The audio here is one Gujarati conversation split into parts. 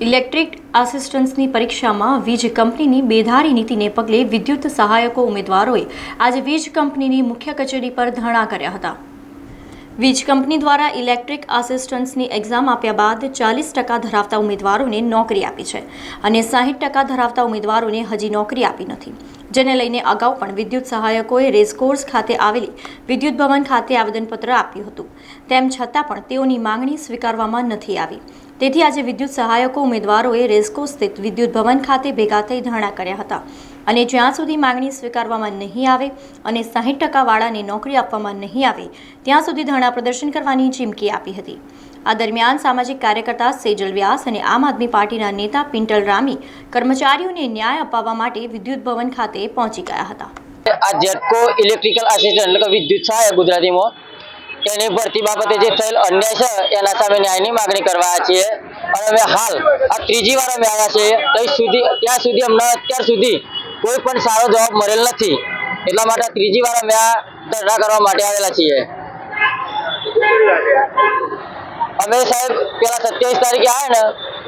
ઇલેક્ટ્રિક આસિસ્ટન્સની પરીક્ષામાં વીજ કંપનીની બેધારી નીતિને પગલે વિદ્યુત સહાયકો ઉમેદવારોએ આજે વીજ કંપનીની મુખ્ય કચેરી પર ધરણા કર્યા હતા. વીજ કંપની દ્વારા ઇલેક્ટ્રિક આસિસ્ટન્સની એક્ઝામ આપ્યા બાદ ચાલીસ ટકા ધરાવતા ઉમેદવારોને નોકરી આપી છે અને સાહીઠ ટકા ધરાવતા ઉમેદવારોને હજી નોકરી આપી નથી. જેને લઈને અગાઉ પણ વિદ્યુત સહાયકોએ રેસકોર્સ ખાતે આવેલી વિદ્યુત ભવન ખાતે આવેદનપત્ર આપ્યું હતું. તેમ છતાં પણ તેઓની માંગણી સ્વીકારવામાં નથી આવી. તેથી આજે વિદ્યુત સહાયકો ઉમેદવારોએ રેસ્કો સ્થિત વિદ્યુત ભવન ખાતે ભેગા થઈ ધરણા કર્યા હતા. અને જ્યાં સુધી માગણી સ્વીકારવામાં નહીં આવે અને સાહીઠ ટકાવાળાને નોકરી આપવામાં નહીં આવે, ત્યાં સુધી ધરણા પ્રદર્શન કરવાની ચીમકી આપી હતી. આ દરમિયાન સામાજિક કાર્યકર્તા સેજલ વ્યાસ અને આમ આદમી પાર્ટીના નેતા પિન્ટલ રામી કર્મચારીઓને ન્યાય અપાવવા માટે વિદ્યુત ભવન ખાતે પહોંચી ગયા હતા. આ જેટકો ઇલેક્ટ્રિકલ આસિસ્ટન્ટ એટલે કે વિદ્યુત સહાયક ગુજરાતીમાં તેની ભરતી બાબતે જે થયેલ અન્યાય છે, એના સામે ન્યાયની માગણી કરવા છીએ. અને અમે હાલ, આ ત્રીજી વાર અમે આવ્યા છીએ. ત્યાં સુધી ત્યાં સુધી અમને અત્યાર સુધી કોઈ પણ સારો જવાબ મળેલ નથી. એટલા માટે ત્રીજી વાર અમે આ ધરણા કરવા માટે આવેલા છીએ. અમે સાહેબ, પેલા સત્યાવીસ તારીખે આવ્યા ને,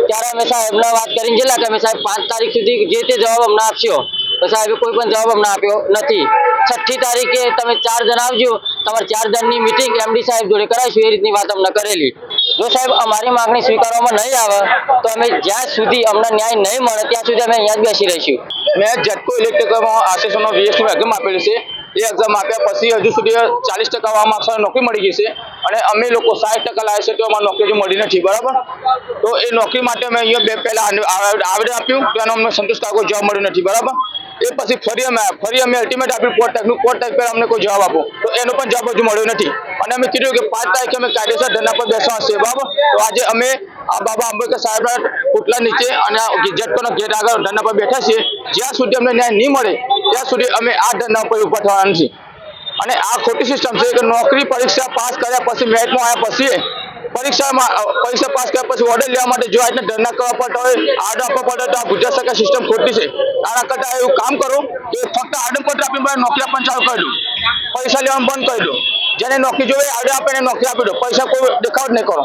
ત્યારે અમે સાહેબને વાત કરીને ગયેલા કે અમે સાહેબ પાંચ તારીખ સુધી જે તે જવાબ અમને આપશો તો સાહેબે, કોઈ પણ જવાબ અમને આપ્યો નથી. છઠ્ઠી તારીખે તમે ચાર જણ આવજો. તમારે ચાર જણની મિટિંગ એમડી સાહેબ જોડે કરાવીશું. એ રીતની વાત અમને કરેલી. જો સાહેબ, અમારી માંગણી સ્વીકારવામાં નહીં આવે, તો અમે જ્યાં સુધી અમને ન્યાય નહીં મળે, ત્યાં સુધી અમે અહીંયા જ બેસી રહીશું. મેં જટકો ઇલેક્ટ્રિકલમાં આશીષનો વીએસનું એક્ઝામ આપેલી છે. એ એક્ઝામ આપ્યા પછી હજુ સુધી ચાલીસ ટકા માર્ક્સ નોકરી મળી ગઈ છે. અને અમે લોકો સાઠ ટકા લાવે છે તો અમારે નોકરી મળી નથી, બરાબર? તો એ નોકરી માટે અમે અહીંયા બે પહેલાં આવેદન આપ્યું તો એનો અમને સંતોષકારક જવાબ મળ્યો નથી, બરાબર? એ પછી ફરી અમે ફરી અમે અલ્ટિમેટ આપ્યું કોર્ટ ટાઈપનું કોર્ટ ટાઈપ પર અમને કોઈ જવાબ આપો. તો એનો પણ જવાબ હજુ મળ્યો નથી. અને અમે કીધું કે પાંચ તારીખે અમે કાયદેસર ધરણા પર બેસવા છે, બરાબર? તો આજે અમે આ બાબા આંબેડકર સાહેબ પુતળા નીચે અને જેટકોના ગેટ આગળ ધરણા પર બેઠા છીએ. જ્યાં સુધી અમને ન્યાય નહીં મળે ત્યાં સુધી અમે આ ધંધા પર ઊભા થવાના નથી અને આ ખોટી સિસ્ટમ છે કે નોકરી પરીક્ષા પાસ કર્યા પછી મેરિટમાં આવ્યા પછી પરીક્ષામાં પરીક્ષા પાસ કર્યા પછી ઓર્ડર લેવા માટે જો આજને ધરના કરવા પડતા હોય આર્ડર આપવા પડતા તો આ ગુજરાત સરકાર સિસ્ટમ ખોટી છે. આના કરતાં એવું કામ કરો કે ફક્ત આર્ડર પત્ર આપીને મને નોકરી આપવાનું ચાલુ કરી દો. પૈસા લેવાનું બંધ કરી દો. જેને નોકરી જોઈએ આર્ડર આપે એને નોકરી આપી દો. પૈસા કોઈ દેખાવ જ નહીં કરો.